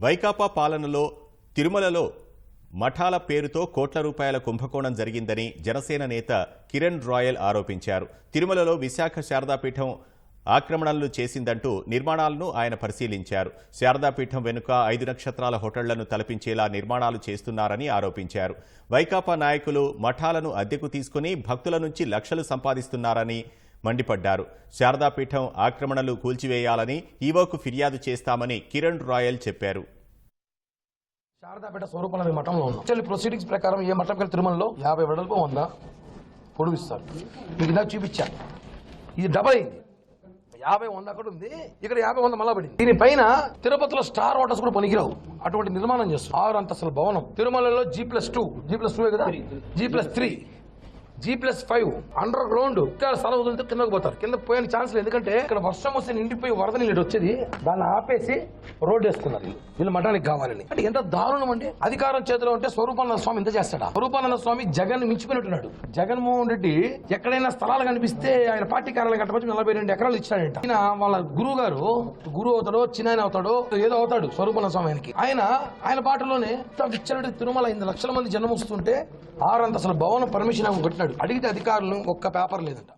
వైకాపా పాలనలో తిరుమలలో మఠాల పేరుతో కోట్ల రూపాయల కుంభకోణం జరిగిందని జనసేన నేత కిరణ్ రాయల్ ఆరోపించారు. తిరుమలలో విశాఖ శారదాపీఠం ఆక్రమణలు చేసిందంటూ నిర్మాణాలను ఆయన పరిశీలించారు. శారదాపీఠం వెనుక ఐదు నక్షత్రాల హోటళ్ళను తలపించేలా నిర్మాణాలు చేస్తున్నారని ఆరోపించారు. వైకాపా నాయకులు మఠాలను అద్దెకు తీసుకుని భక్తుల నుంచి లక్షలు సంపాదిస్తున్నారని మండిపడ్డారు. శారదాపీఠం ఆక్రమణలు కూల్చివేయాలని ఈవోకు ఫిర్యాదు చేస్తామని కిరణ్ రాయల్ చెప్పారు. శారదాపేట స్వరూపాల మఠంలో ఉన్నాం. యాక్చువల్లీ ప్రొసీడింగ్స్ ప్రకారం ఏ మఠం కలిసి తిరుమలలో యాభై వెడల్పు వంద పొడిగిస్తారు మీకు ఇందాక చూపించా ఇది డబల్ అయింది. యాభై వంద అక్కడ ఉంది. ఇక్కడ యాభై వంద మళ్ళా పడింది. దీనిపైన తిరుపతిలో స్టార్ హోటల్స్ కూడా పనికిరావు. అటువంటి నిర్మాణం చేస్తారు ఆరు అంతస్తుల భవనం. తిరుమలలో G plus two G plus two కదా? G plus three G plus five underground ఇక్కడ స్థలం వదిలితే కిందకు పోతారు. కింద పోయిన ఛాన్స్ లేదు. ఎందుకంటే ఇక్కడ వర్షం వస్తే నిండిపోయి వరద నీళ్ళు వచ్చేది దాన్ని ఆపేసి రోడ్డు వేస్తున్నారు. వీళ్ళు. వీళ్ళు మఠానికి కావాలని. అంటే ఎంత దారుణం అంటే అధికారం చేతిలో ఉంటే స్వరూపానంద స్వామి ఇంత చేస్తాడా? స్వరూపానంద స్వామి జగన్ మించిపోయినట్టున్నాడు జగన్మోహన్ రెడ్డి ఎక్కడైనా స్థలాలు కనిపిస్తే ఆయన పార్టీ కార్యాలయం కట్టవచ్చు నలభై రెండు ఎకరాలు ఇచ్చాడంట. ఆయన వాళ్ళ గురువు గారు గురువు అవుతాడో చిన్న అవుతాడో ఏదో అవుతాడు స్వరూపానంద స్వామి ఆయనకి. ఆయన ఆయన పాటలోనే విచ్చలటి తిరుమల ఐదు లక్షల మంది జన్మొస్తుంటే ఆరంత అసలు భవనం పర్మిషన్ కొట్టినాడు అడిగితే అధికారులు ఒక్క పేపర్ లేదంట.